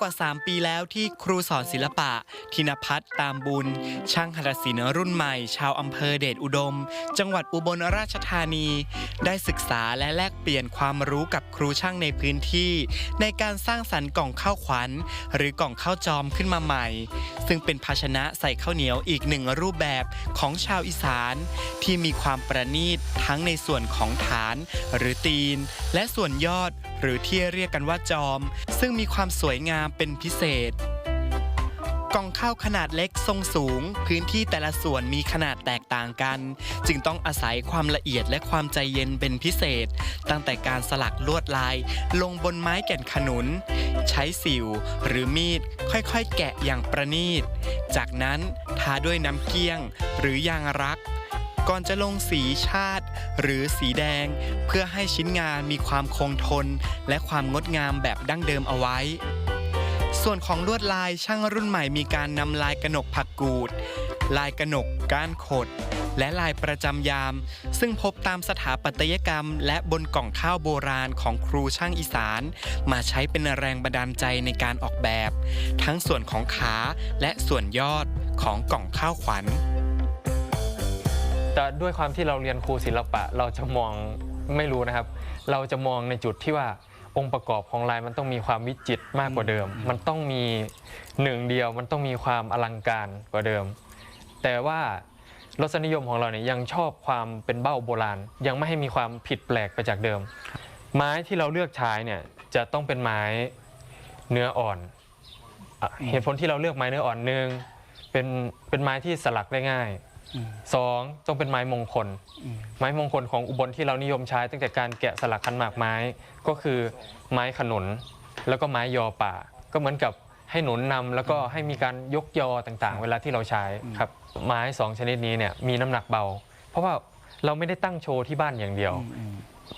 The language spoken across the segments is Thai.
กว่า 3 ปีแล้วที่ครูสอนศิลปะธินพัฒน์ตามบุญ ช่างหัตถศิลป์รุ่นใหม่ ชาวอำเภอเดชอุดม จังหวัดอุบลราชธานี ได้ศึกษาและแลกเปลี่ยนความรู้กับครูช่างในพื้นที่ ในการสร้างสรรค์กล่องข้าวขวัญ หรือกล่องข้าวจอมขึ้นมาใหม่ ซึ่งเป็นภาชนะใส่ข้าวเหนียวอีกหนึ่งรูปแบบของชาวอีสาน ที่มีความประณีตทั้งในส่วนของฐาน หรือตีน และส่วนยอด หรือที่เรียกกันว่าจอม ซึ่งมีความสวยงามเป็นพิเศษกล่องข้าวขนาดเล็กทรงสูง พื้นที่แต่ละส่วนมีขนาดแตกต่างกัน จึงต้องอาศัยความละเอียดและความใจเย็นเป็นพิเศษ ตั้งแต่การสลักลวดลาย ลงบนไม้แก่นขนุน ใช้สิวหรือมีดค่อยๆ แกะอย่างประณีต จากนั้นทาด้วยน้ำเกลี้ยง หรือยางรัก ก่อนจะลงสีชาติ หรือสีแดง เพื่อให้ชิ้นงานมีความคงทน และความงดงามแบบดั้งเดิมเอาไว้ ส่วนของลวดลายช่างรุ่นใหม่มีการนำลายกระหนกผักกูด ลายกระหนกก้านขด และลายประจำยาม ซึ่งพบตามสถาปัตยกรรม และบนกล่องข้าวโบราณของครูช่างอีสาน มาใช้เป็นแรงบันดาลใจในการออกแบบ ทั้งส่วนของขาและส่วนยอดของกล่องข้าวขวัญ แต่ด้วยความที่เราเรียนครูศิลปะ เราจะมองไม่รู้นะครับ เราจะมองในจุดที่ว่าองค์ประกอบของลายมันต้องมีความวิจิตรมากกว่าเดิม มันต้องมีหนึ่งเดียว มันต้องมีความอลังการกว่าเดิม แต่ว่ารสนิยมของเราเนี่ยยังชอบความเป็นเบ้าโบราณ ยังไม่ให้มีความผิดแปลกไปจากเดิม ไม้ที่เราเลือกใช้เนี่ยจะต้องเป็นไม้เนื้ออ่อนอะเหตุผลที่เราเลือกไม้เนื้ออ่อนหนึ่งเป็นเป็นไม้ที่สลักได้ง่าย สองต้องเป็นไม้มงคล ไม้มงคลของอุบลที่เรานิยมใช้ ตั้งแต่การแกะสลักขันหมากไม้ก็คือไม้ขนุน แล้วก็ไม้ยอป่า ก็เหมือนกับให้หนุนนำแล้วก็ให้มีการยกยอต่างๆ เวลาที่เราใช้ครับไม้สองชนิดนี้เนี่ยมีน้ำหนักเบา เพราะว่าเราไม่ได้ตั้งโชว์ที่บ้านอย่างเดียว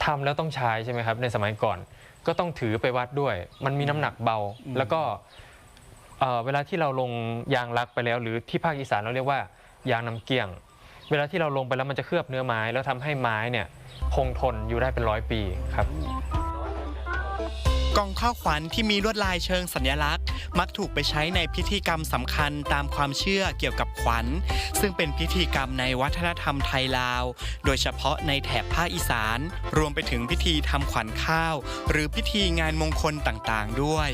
ทำแล้วต้องใช้ใช่ไหมครับ ในสมัยก่อนก็ต้องถือไปวัดด้วย มันมีน้ำหนักเบาแล้วก็เอ่อเวลาที่เราลงยางรักไปแล้ว หรือที่ภาคอีสานเราเรียกว่า ยางน้ำเกลี้ยง เวลาที่เราลงไปแล้วมันจะเคลือบเนื้อไม้ แล้วทำให้ไม้เนี่ยคงทนอยู่ได้เป็นร้อยปีครับ กล่องข้าวขวัญที่มีลวดลายเชิงสัญลักษณ์ มักถูกไปใช้ในพิธีกรรมสำคัญตามความเชื่อเกี่ยวกับขวัญ ซึ่งเป็นพิธีกรรมในวัฒนธรรมไทยลาว โดยเฉพาะในแถบภาคอีสาน รวมไปถึงพิธีทำขวัญข้าว หรือพิธีงานมงคลต่างๆ ด้วย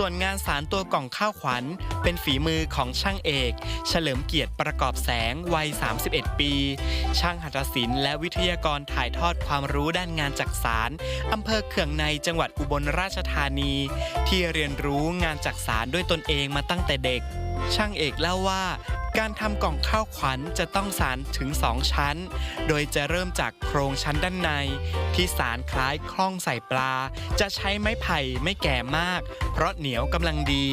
ส่วนงานสารตัวกล่องข้าวขวัญ เป็นฝีมือของช่างเอก เฉลิมเกียรติประกอบแสงวัย 31 ปี ช่างหัตถศิลป์และวิทยากรถ่ายทอดความรู้ด้านงานจักสารอำเภอเขื่องในจังหวัดอุบลราชธานี ที่เรียนรู้งานจักสารด้วยตนเองมาตั้งแต่เด็ก ช่างเอกเล่าว่าการทำกล่องข้าวขวัญจะต้องสารถึง 2 ชั้น โดยจะเริ่มจากโครงชั้นด้านใน ที่สารคล้ายคล้องใส่ปลา จะใช้ไม้ไผ่ไม่แก่มาก เพราะเหนียวกำลังดี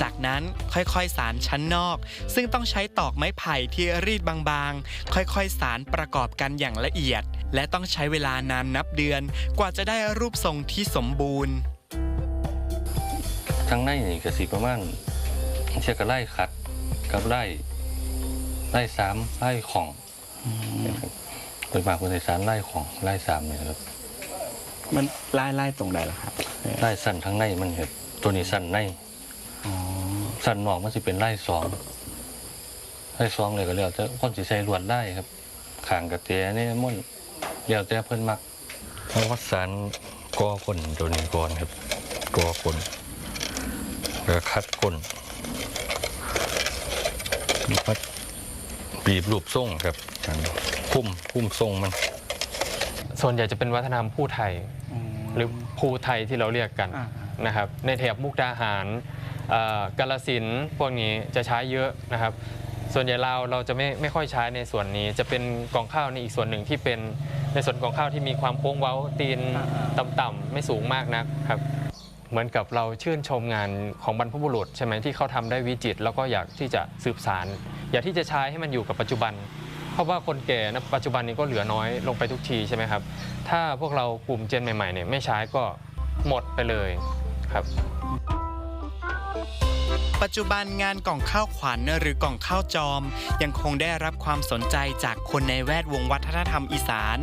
จากนั้นค่อยๆสารชั้นนอก ซึ่งต้องใช้ตอกไม้ไผ่ที่รีดบางๆ ค่อยๆสารประกอบกันอย่างละเอียด และต้องใช้เวลานานนับเดือน กว่าจะได้รูปทรงที่สมบูรณ์ทั้งในนี่ก็สิประมาณเชือกไล่ขัดกับไล่ ไล่สามไล่ของนะครับโดยมากคนในสารไล่ของไล่สามเนี่ยครับมันไล่ไล่ตรงใดล่ะครับไล่สั้นทั้งในมันเห็นตัวนี้สั้นในอ๋อสั้นนอกมันสิเป็นไล่สองไล่สองเลยก็แล้วแต่คนสิใส่ลวดได้ครับขางกระเตียนี่มันแล้วแต่เพิ่นมักเพราะว่าสารกอคนตัวนี้ก่อนครับกอคนแล้วก็คัดก้นมัด บีบรูปทรงครับคุ้มคุ้มทรงมัน ส่วนใหญ่จะเป็นวัฒนธรรมผู้ไทย หรือภูไทยที่เราเรียกกันอ่านะครับ ในแถบมุกดาหารเอ่อกาลสินธุ์พวกนี้จะใช้เยอะนะครับ ส่วนใหญ่เราวเราจะไม่ไม่ค่อยใช้ในส่วนนี้ จะเป็นกองข้าวในอีกส่วนหนึ่งที่เป็นในส่วนกองข้าวที่มีความโค้งเว้าตีนต่ำๆไม่สูงมากนักครับ เหมือนกับเราชื่นชมงานของบรรพบุรุษใช่ไหมที่เขาทำได้วิจิตรแล้วก็อยากที่จะสืบสารอยากที่จะใช้ให้มันอยู่กับปัจจุบัน เพราะว่าคนแก่นะปัจจุบันนี้ก็เหลือน้อยลงไปทุกทีใช่ไหมครับ ถ้าพวกเรากลุ่มเจนใหม่ๆเนี่ยไม่ใช้ก็หมดไปเลยครับ ปัจจุบันงานกล่องข้าวขวัญหรือกล่องข้าวจอม ยังคงได้รับความสนใจจากคนในแวดวงวัฒนธรรมอีสาน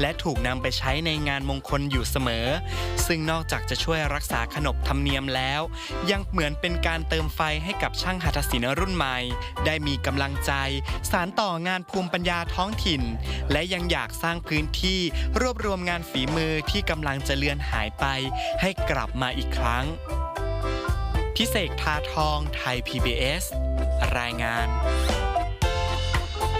และถูกนำไปใช้ในงานมงคลอยู่เสมอ ซึ่งนอกจากจะช่วยรักษาขนบธรรมเนียมแล้ว ยังเหมือนเป็นการเติมไฟให้กับช่างหัตถศิลป์รุ่นใหม่ ได้มีกำลังใจ สารต่องานภูมิปัญญาท้องถิ่น และยังอยากสร้างพื้นที่รวบรวมงานฝีมือที่กำลังจะเลือนหายไป ให้กลับมาอีกครั้ง พิเศษทาทองไทย PBS รายงาน